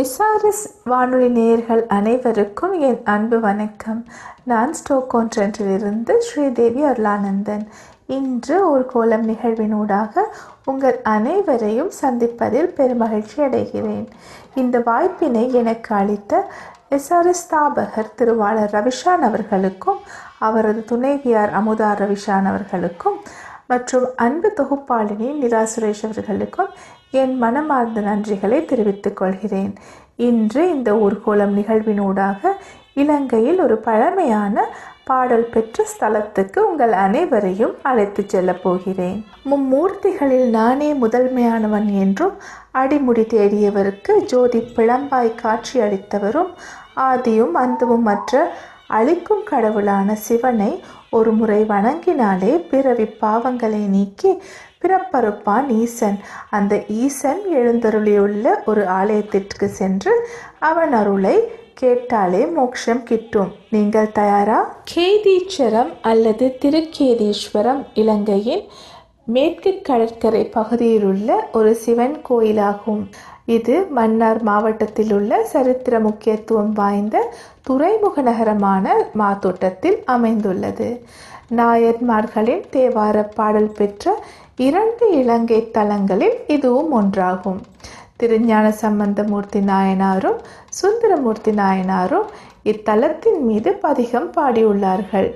SRS வானொலி நேயர்கள் அனைவருக்கும் என் அன்பு வணக்கம். நான் ஸ்டோக்கோன்றிலிருந்து ஸ்ரீதேவி அருளானந்தன். இன்று ஒரு கோலம் நிகழ்வினூடாக உங்கள் அனைவரையும் சந்திப்பதில் பெருமகிழ்ச்சி அடைகிறேன். இந்த வாய்ப்பினை எனக்கு அளித்த எஸ்ஆர்எஸ் ஸ்தாபகர் திருவாளர் ரவிஷான் அவர்களுக்கும் அவரது துணைவியார் அமுதா ரவிஷான் அவர்களுக்கும் மற்றும் அன்பு தொகுப்பாளினி நிரா சுரேஷ் அவர்களுக்கும் என் மனமார்ந்த நன்றிகளை தெரிவித்துக் கொள்கிறேன். இன்று இந்த ஊர்கோலம் நிகழ்வினூடாக இலங்கையில் ஒரு பழமையான பாடல் பெற்ற ஸ்தலத்துக்கு உங்கள் அனைவரையும் அழைத்துச் செல்லப் போகிறேன். மும்மூர்த்திகளில் நானே முதன்மையானவன் என்றும் அடிமுடி தேடியவருக்கு ஜோதி பிளம்பாய் காட்சி அளித்தவரும் ஆதியும் அந்தமும் மற்ற அழிக்கும் கடவுளான சிவனை ஒரு முறை வணங்கினாலே பிறவி பாவங்களை நீக்கி பிறப்பறுப்பான் ஈசன். அந்த ஈசன் எழுந்தருளியுள்ள ஒரு ஆலயத்திற்கு சென்று அவன் அருளை கேட்டாலே மோட்சம் கிட்டும். நீங்கள் தயாரா? கேதீச்சரம் அல்லது திருக்கேதீஸ்வரம் இலங்கையின் மேற்கு கடற்கரை பகுதியில் உள்ள ஒரு சிவன் கோயிலாகும். இது மன்னார் மாவட்டத்தில் உள்ள சரித்திர முக்கியத்துவம் வாய்ந்த துறைமுக நகரமான மாத்தோட்டத்தில் அமைந்துள்ளது. நாயன்மார்களின் தேவார பாடல் பெற்ற இரண்டு இலங்கை தலங்களில் இதுவும் ஒன்றாகும். திருஞான சம்பந்தமூர்த்தி நாயனாரும் சுந்தரமூர்த்தி நாயனாரும் இத்தலத்தின் மீது பதிகம் பாடியுள்ளார்கள்.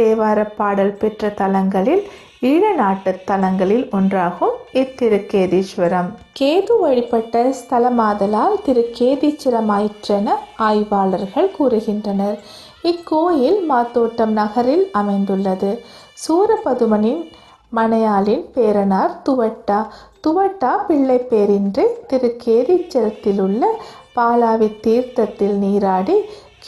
தேவார பாடல் பெற்ற தலங்களில் ஈழ நாட்டு தலங்களில் ஒன்றாகும் இத்திருக்கேதீஸ்வரம். கேது வழிபட்ட ஸ்தலமாதலால் திருக்கேதீச்சரமாயிற்றென ஆய்வாளர்கள் கூறுகின்றனர். இக்கோயில் மாத்தோட்டம் நகரில் அமைந்துள்ளது. சூரபதுமனின் மனையாளின் பேரனார் துவட்டா. துவட்டா பிள்ளை பேரின்றி திரு கேதீச்சரத்தில் உள்ள பாலாவி தீர்த்தத்தில் நீராடி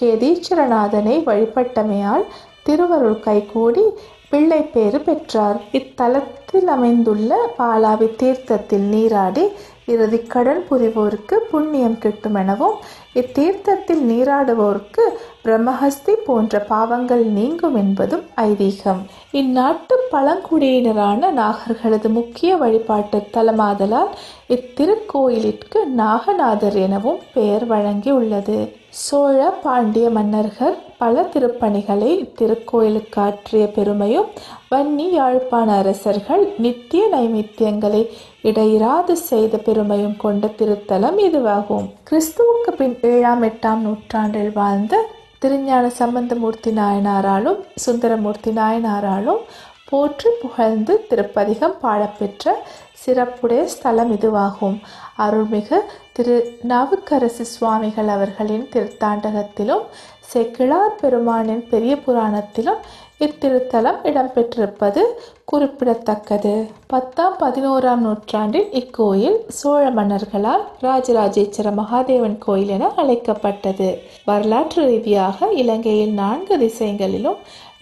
கேதீச்சரநாதனை வழிபட்டமையால் திருவருள் கைகூடி பிள்ளை பேறு பெற்றார். இத்தலத்தில் அமைந்துள்ள பாலாவி தீர்த்தத்தில் நீராடி இறுதிக்கடன் புரிவோருக்கு புண்ணியம் கிட்டும் எனவும் இத்தீர்த்தத்தில் நீராடுவோருக்கு பிரம்மஹஸ்தி போன்ற பாவங்கள் நீங்கும் என்பதும் ஐதீகம். இந்நாட்டு பழங்குடியினரான நாகர்களது முக்கிய வழிபாட்டு தலமாதலால் இத்திருக்கோயிலிற்கு நாகநாதர் எனவும் பெயர் வழங்கியுள்ளது. சோழ பாண்டிய மன்னர்கள் பல திருப்பணிகளை இத்திருக்கோயிலுக்கு ஆற்றிய பெருமையும் வன்னி யாழ்ப்பாண அரசர்கள் நித்திய நைமித்தியங்களை இடையிறாது செய்த பெருமையும் கொண்ட திருத்தலம் இதுவாகும். கிறிஸ்துவுக்கு பின் ஏழாம் எட்டாம் நூற்றாண்டில் வாழ்ந்த திருஞான சம்பந்தமூர்த்தி நாயனாராலும் சுந்தரமூர்த்தி நாயனாராலும் போற்றி புகழ்ந்து திருப்பதிகம் பாடப்பெற்ற சிறப்புடைய ஸ்தலம் இதுவாகும். அருள்மிகு திரு நாவுக்கரசு சுவாமிகள் அவர்களின் திருத்தாண்டகத்திலும் செக்கிழார் பெருமானின் பெரிய புராணத்திலும் இத்திருத்தலம் இடம்பெற்றிருப்பது குறிப்பிடத்தக்கது. பத்தாம் பதினோராம் நூற்றாண்டில் இக்கோயில் சோழ மன்னர்களால் ராஜராஜேஸ்வர மகாதேவன் கோயில் என அழைக்கப்பட்டது. வரலாற்று ரீதியாக இலங்கையில் நான்கு திசைகளிலும்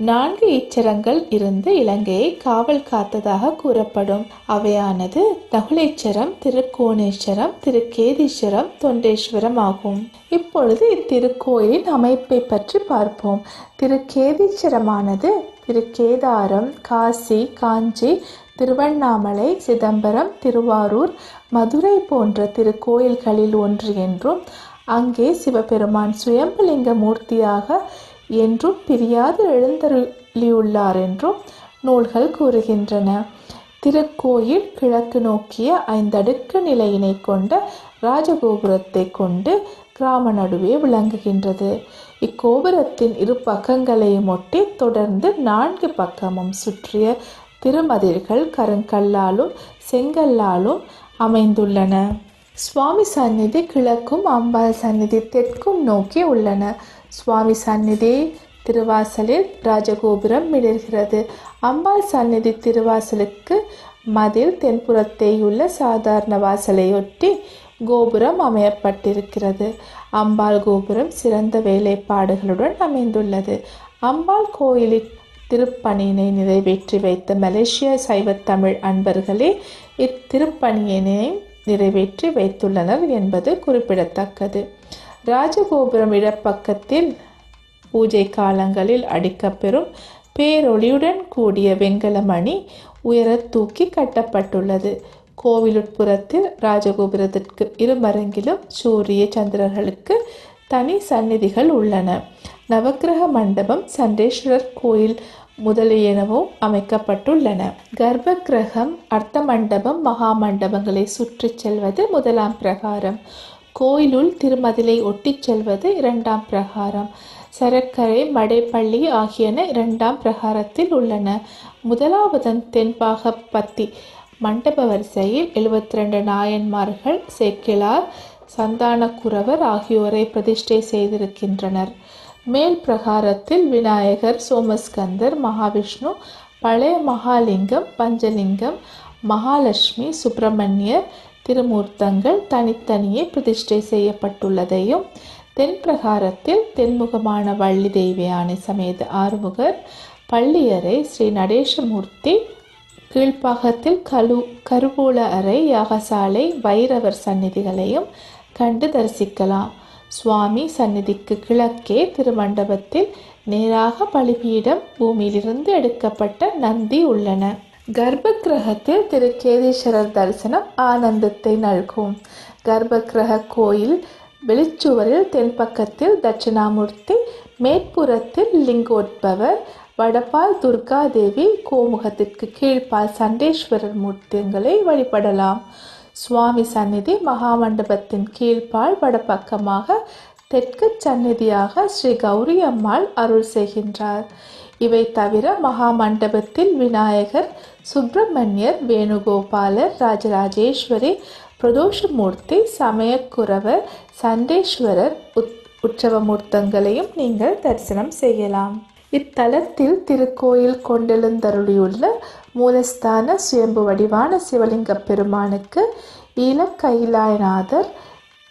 நான்கு இச்சரங்கள் இருந்து இலங்கையை காவல் காத்ததாக கூறப்படும். அவையானது நகுலேச்சரம் திருக்கோணேஸ்வரம் திருக்கேதீஸ்வரம் தொண்டேஸ்வரம் ஆகும். இப்பொழுது இத்திருக்கோயிலின் அமைப்பை பற்றி பார்ப்போம். திருக்கேதீஸ்வரமானது திரு கேதாரம் காசி காஞ்சி திருவண்ணாமலை சிதம்பரம் திருவாரூர் மதுரை போன்ற திருக்கோயில்களில் ஒன்று என்றும் அங்கே சிவபெருமான் சுயம்பலிங்க மூர்த்தியாக என்றும் பிரியாது எழுந்தருளியுள்ளார் என்றும் நூல்கள் கூறுகின்றன. திருக்கோயில் கிழக்கு நோக்கிய ஐந்தடுக்கு நிலையினை கொண்ட ராஜகோபுரத்தை கொண்டு கிராம நடுவே விளங்குகின்றது. இக்கோபுரத்தின் இரு பக்கங்களையும் ஒட்டி தொடர்ந்து நான்கு பக்கமும் சுற்றிய திருமதிர்கள் கருங்கல்லாலும் செங்கல்லாலும் அமைந்துள்ளன. சுவாமி சந்நிதி கிழக்கும் அம்பாள் சந்நிதி தெற்கும் நோக்கி உள்ளன. சுவாமி சந்நிதி திருவாசலில் ராஜகோபுரம் மிளர்கிறது. அம்பாள் சந்நிதி திருவாசலுக்கு மதில் தென்புறத்தேயுள்ள சாதாரண வாசலையொட்டி கோபுரம் அமையப்பட்டிருக்கிறது. அம்பாள் கோபுரம் சிறந்த வேலைப்பாடுகளுடன் அமைந்துள்ளது. அம்பாள் கோயிலில் திருப்பணியினை நிறைவேற்றி வைத்த மலேசிய சைவத்தமிழ் அன்பர்களே இத்திருப்பணியினை நிறைவேற்றி வைத்துள்ளனர் என்பது குறிப்பிடத்தக்கது. ராஜகோபுரம் இடப்பக்கத்தில் பூஜை காலங்களில் அடிக்கப்பெறும் பேரொளியுடன் கூடிய வெங்கலமணி உயர தூக்கி கட்டப்பட்டுள்ளது. கோவிலுட்புறத்தில் ராஜகோபுரத்திற்கு இருமரங்கிலும் சூரிய சந்திரர்களுக்கு தனி சந்நிதிகள் உள்ளன. நவக்கிரக மண்டபம் சண்டேஸ்வரர் கோயில் முதலியனவும் அமைக்கப்பட்டுள்ளன. கர்ப்ப கிரகம் அர்த்த மண்டபம் மகா மண்டபங்களை சுற்றி செல்வது முதலாம் பிரகாரம். கோயிலுள் திருமதிலை ஒட்டிச் செல்வது இரண்டாம் பிரகாரம். சரக்கரை மடைப்பள்ளி ஆகியன இரண்டாம் பிரகாரத்தில் உள்ளன. முதலாவதன் தென்பாக பத்தி மண்டப வரிசையில் எழுபத்தி ரெண்டு நாயன்மார்கள் சேக்கிழார் சந்தானக்குரவர் ஆகியோரை பிரதிஷ்டை செய்திருக்கின்றனர். மேல் பிரகாரத்தில் விநாயகர் சோமஸ்கந்தர் மகாவிஷ்ணு பழைய மகாலிங்கம் பஞ்சலிங்கம் மகாலட்சுமி சுப்பிரமணியர் திருமூர்த்தங்கள் தனித்தனியே பிரதிஷ்டை செய்யப்பட்டுள்ளதையும் தென் பிரகாரத்தில் தென்முகமான வள்ளி தெய்வயானை சமேத ஆறுமுகர் பள்ளியறை ஸ்ரீ நடேசமூர்த்தி கீழ்ப்பாகத்தில் கலு கருவூல அறை யாகசாலை வைரவர் சந்நிதிகளையும் கண்டு தரிசிக்கலாம். சுவாமி சந்நிதிக்கு கிழக்கே திருமண்டபத்தில் நேராக பலிபீடம் பூமியிலிருந்து எடுக்கப்பட்ட நந்தி உள்ளன. கர்ப்ப கிரகத்தில் தரிசனம் ஆனந்தத்தை நல்கும். கர்ப்ப கிரக கோயில் வெளிச்சுவரில் தென்பக்கத்தில் தட்சிணாமூர்த்தி மேற்புறத்தில் லிங்கோட்பவர் வடபால் துர்காதேவி கோமுகத்திற்கு கீழ்ப்பால் சண்டேஸ்வரர் மூர்த்தங்களை வழிபடலாம். சுவாமி சந்நிதி மகாமண்டபத்தின் கீழ்ப்பால் வடபக்கமாக தெற்கு சந்நிதியாக ஸ்ரீ கௌரி அம்மாள் அருள் செய்கின்றார். இவை தவிர மகாமண்டபத்தில் விநாயகர் சுப்பிரமணியர் வேணுகோபாலர் ராஜராஜேஸ்வரி பிரதோஷமூர்த்தி சமயக்குறவர் சண்டேஸ்வரர் உத் உற்சவமூர்த்தங்களையும் நீங்கள் தரிசனம் செய்யலாம். இத்தலத்தில் திருக்கோயில் கொண்டெழுந்தருளியுள்ள மூலஸ்தான சுயம்பு வடிவான சிவலிங்க பெருமானுக்கு ஈழக்கைலாயநாதர்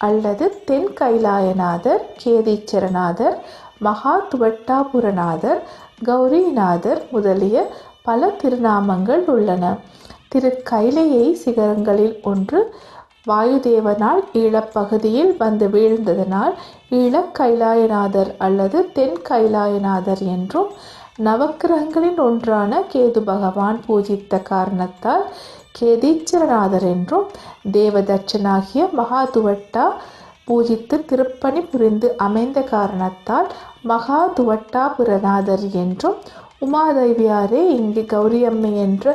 அல்லது தென் கைலாயநாதர் கேதீச்சரநாதர் மகா துவட்டாபுரநாதர் கௌரிநாதர் முதலிய பல திருநாமங்கள் உள்ளன. திரு கைலையை சிகரங்களில் ஒன்று வாயுதேவனால் ஈழப்பகுதியில் வந்து வீழ்ந்ததனால் ஈழக் கைலாயநாதர் அல்லது தென் கைலாயநாதர் என்றும் நவக்கிரகங்களின் ஒன்றான கேது பகவான் பூஜித்த காரணத்தால் கேதீச்சரநாதர் என்றும் தேவதட்சனாகிய மகாதுவட்டா பூஜித்து திருப்பணி புரிந்து அமைந்த காரணத்தால் மகா துவட்டாபுரநாதர் என்றும் உமாதேவியாரே இங்கு கௌரியம்மை என்ற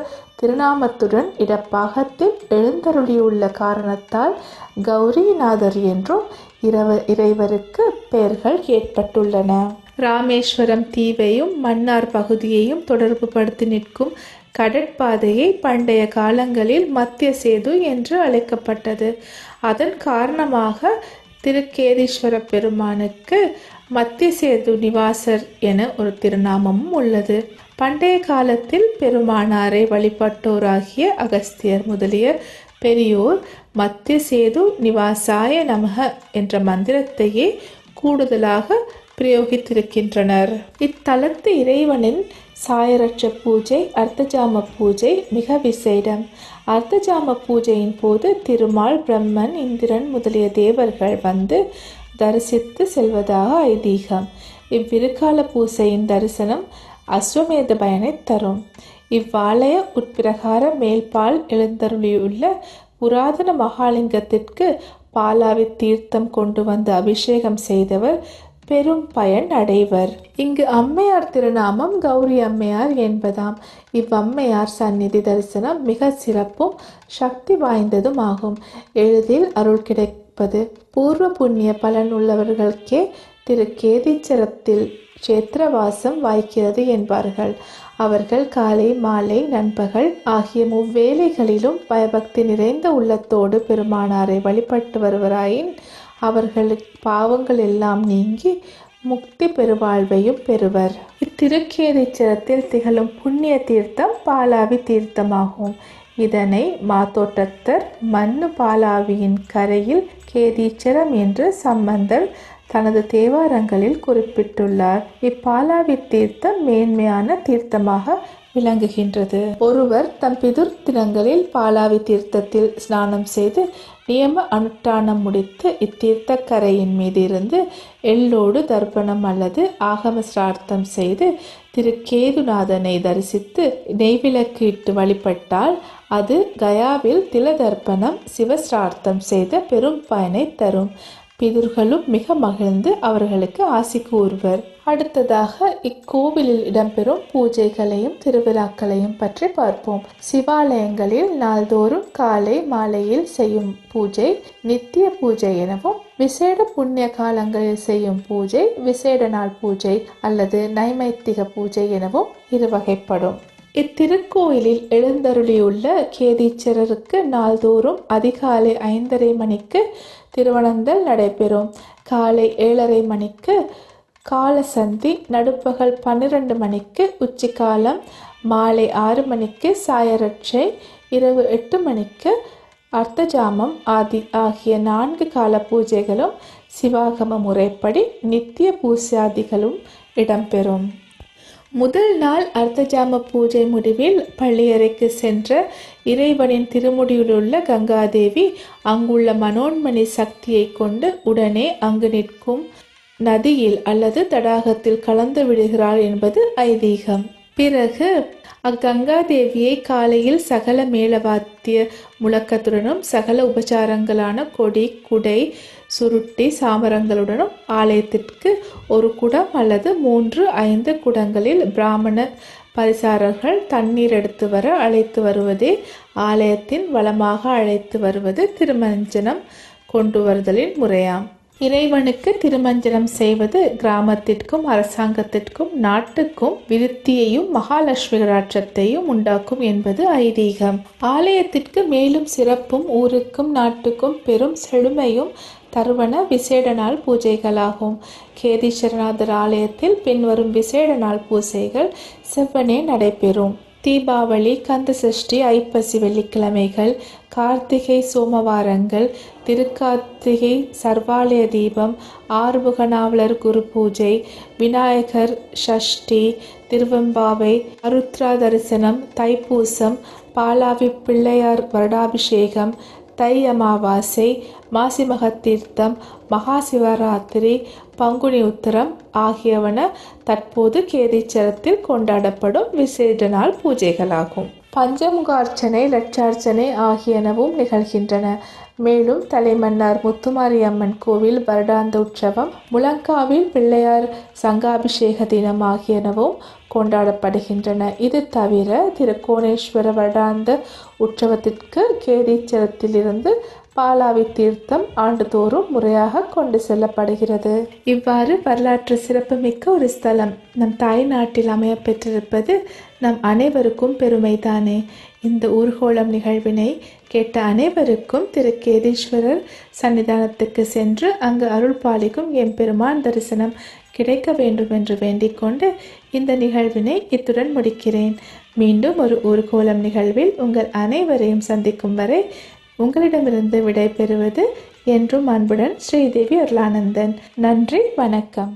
திருநாமத்துடன் இடப்பாகத்தில் எழுந்தருளியுள்ள காரணத்தால் கௌரிநாதர் என்றும் இரவ இறைவருக்கு பெயர்கள் ஏற்பட்டுள்ளன. ராமேஸ்வரம் தீவையும் மன்னார் பகுதியையும் தொடர்பு படுத்தி நிற்கும் கடற்பாதையை பண்டைய காலங்களில் மத்திய சேது என்று அழைக்கப்பட்டது. அதன் காரணமாக திருக்கேதீஸ்வர பெருமானுக்கு மத்திய சேது நிவாசர் என ஒரு திருநாமமும் உள்ளது. பண்டைய காலத்தில் பெருமானாரை வழிபட்டோராகிய அகஸ்தியர் முதலியர் பெரியோர் மத்திய சேது நிவாசாய நமக என்ற மந்திரத்தையே கூடுதலாக பிரயோகித்திருக்கின்றனர். இத்தலத்து இறைவனின் சாயரட்ச பூஜை அர்த்தஜாம பூஜை மிக விசேடம். அர்த்தஜாம பூஜையின் போது திருமால் பிரம்மன் இந்திரன் முதலிய தேவர்கள் வந்து தரிசித்து செல்வதாக ஐதீகம். இவ்விருக்கால பூசையின் தரிசனம் அஸ்வமேத பயனை தரும். இவ்வாலய உட்பிரகார மேல்பால் எழுந்தருளியுள்ள புராதன மகாலிங்கத்திற்கு பாலாவி தீர்த்தம் கொண்டு வந்து அபிஷேகம் செய்தவர் பெரும் பயன் அடைவர். இங்கு அம்மையார் திருநாமம் கௌரி அம்மையார் என்பதாம். இவ்வம்மையார் சந்நிதி தரிசனம் மிக சிறப்பும் சக்தி வாய்ந்ததும் ஆகும் எளிதில் அருள் கிடைப்பது. பூர்வ புண்ணிய பலன் உள்ளவர்களுக்கே திரு கேதீச்சரத்தில் கஷேத்திரவாசம் வாய்க்கிறது என்பார்கள். அவர்கள் காலை மாலை நண்பகல் ஆகிய முவ்வேளைகளிலும் பயபக்தி நிறைந்த உள்ளத்தோடு பெருமானாரை வழிபட்டு வருவராயின் அவர்களுக்கு பாவங்கள் எல்லாம் நீங்கி முக்தி பெருவாழ்வையும் பெறுவர். இத்திருக்கேதீச்சரத்தில் திகழும் புண்ணிய தீர்த்தம் பாலாவி தீர்த்தமாகும். இதனை மாத்தோட்டத்தர் மண்ணு பாலாவியின் கரையில் கேதீச்சரம் என்று சம்பந்தர் தனது தேவாரங்களில் குறிப்பிட்டுள்ளார். இப்பாலாவி தீர்த்தம் மேன்மையான தீர்த்தமாக விளங்குகின்றது. ஒருவர் தம் பிதுர் தினங்களில் பாலாவி தீர்த்தத்தில் ஸ்நானம் செய்து நியம அனுஷ்டானம் முடித்து இத்தீர்த்த கரையின் மீது இருந்து எள்ளோடு தர்ப்பணம் அல்லது ஆகம சிரார்த்தம் செய்து திரு கேதுநாதனை தரிசித்து நெய்விளக்கீட்டு வழிபட்டால் அது கயாவில் தில தர்ப்பணம் சிவசிரார்த்தம் செய்த பெரும் பயனை தரும். பிதுர்களும் மிக மகிழ்ந்து அவர்களுக்கு ஆசி கூறுவர். அடுத்ததாக இக்கோவிலில் இடம்பெறும் பூஜைகளையும் திருவிழாக்களையும் பற்றி பார்ப்போம். சிவாலயங்களில் நாள்தோறும் காலை மாலையில் செய்யும் பூஜை நித்திய பூஜை எனவும் விசேட புண்ணிய காலங்களில் செய்யும் பூஜை விசேட நாள் பூஜை அல்லது நைமைத்திக பூஜை எனவும் இரு வகைப்படும் இத்திருக்கோயிலில் எழுந்தருளியுள்ள கேதீச்சரருக்கு நாள்தோறும் அதிகாலை ஐந்தரை மணிக்கு திருவனந்தல் நடைபெறும். காலை ஏழரை மணிக்கு காலசந்தி நடுப்பகல் பன்னிரண்டு மணிக்கு உச்சிக்காலம் மாலை ஆறு மணிக்கு சாயரட்சை இரவு எட்டு மணிக்கு அர்த்தஜாமம் ஆதி ஆகிய நான்கு கால பூஜைகளும் சிவாகம முறைப்படி நித்திய பூசாதிகளும் இடம்பெறும். முதல் நாள் அர்த்தஜாம பூஜை முடிவில் பள்ளியறைக்கு சென்ற இறைவனின் திருமுடியிலுள்ள கங்காதேவி அங்குள்ள மனோன்மணி சக்தியை கொண்டு உடனே அங்கு நிற்கும் நதியில் அல்லது தடாகத்தில் கலந்து விடுகிறாள் என்பது ஐதீகம். பிறகு அக்கங்காதேவியை காலையில் சகல மேளவாத்திய முழக்கத்துடனும் சகல உபச்சாரங்களான கொடி குடை சுருட்டி சாமரங்களுடனும் ஆலயத்திற்கு ஒரு குடம் அல்லது மூன்று ஐந்து குடங்களில் பிராமண பரிசாரர்கள் தண்ணீர் எடுத்து வர அழைத்து வருவதே ஆலயத்தின் வளமாக அழைத்து வருவது திருமஞ்சனம் கொண்டு வருதலின் முறையாம். இறைவனுக்கு திருமஞ்சனம் செய்வது கிராமத்திற்கும் அரசாங்கத்திற்கும் நாட்டுக்கும் விருத்தியையும் மகாலட்சுமி கடாட்சத்தையும் உண்டாக்கும் என்பது ஐதீகம். ஆலயத்திற்கு மேலும் சிறப்பும் ஊருக்கும் நாட்டுக்கும் பெரும் செழுமையும் தருவன விசேட நாள் பூஜைகளாகும். கேதீஸ்வரநாதர் ஆலயத்தில் பின்வரும் விசேட நாள் பூஜைகள் செவ்வனே நடைபெறும். தீபாவளி கந்த சஷ்டி ஐப்பசி வெள்ளிக்கிழமைகள் கார்த்திகை சோமவாரங்கள் திருக்கார்த்திகை சர்வாலய தீபம் ஆறுமுகநாவலர் குரு பூஜை விநாயகர் ஷஷ்டி திருவெம்பாவை அருத்ரா தரிசனம் தைப்பூசம் பாலாவி பிள்ளையார் வருடாபிஷேகம் தை அமாவாசை மாசி மகத்தீர்த்தம் மகா சிவராத்திரி பங்குனி உத்தரம் ஆகியவன தற்போது கேதீச்சரத்தில் கொண்டாடப்படும் விசேட நாள் பூஜைகளாகும். பஞ்சமுகார்ச்சனை லட்சார்ச்சனை ஆகியனவும் நிகழ்கின்றன. மேலும் தலைமன்னார் முத்துமாரியம்மன் கோவில் வருடாந்த உற்சவம் முழங்காவில் பிள்ளையார் சங்காபிஷேக தினம் ஆகியனவும் கொண்டாடப்படுகின்றன. இது தவிர திருக்கோணேஸ்வர வருடாந்த உற்சவத்திற்கு கேதீச்சரத்திலிருந்து பாலாவி தீர்த்தம் ஆண்டுதோறும் முறையாக கொண்டு செல்லப்படுகிறது. இவ்வாறு வரலாற்று சிறப்புமிக்க ஒரு ஸ்தலம் நம் தாய் நாட்டில் அமைய பெற்றிருப்பது நம் அனைவருக்கும் பெருமைதானே? இந்த ஊர்கோளம் நிகழ்வினை கேட்ட அனைவருக்கும் திரு. கேதீஸ்வரர் சன்னிதானத்துக்கு சென்று அங்கு அருள் பாலிக்கும் எம்பெருமான் தரிசனம் கிடைக்க வேண்டும் என்று வேண்டிக்கொண்டு இந்த நிகழ்வினை இத்துடன் முடிக்கிறேன். மீண்டும் ஒரு ஊர்கோளம் நிகழ்வில் உங்கள் அனைவரையும் சந்திக்கும் வரை உங்களிடமிருந்து விடை பெறுவது என்றும் அன்புடன் ஸ்ரீதேவி அருளானந்தன். நன்றி வணக்கம்.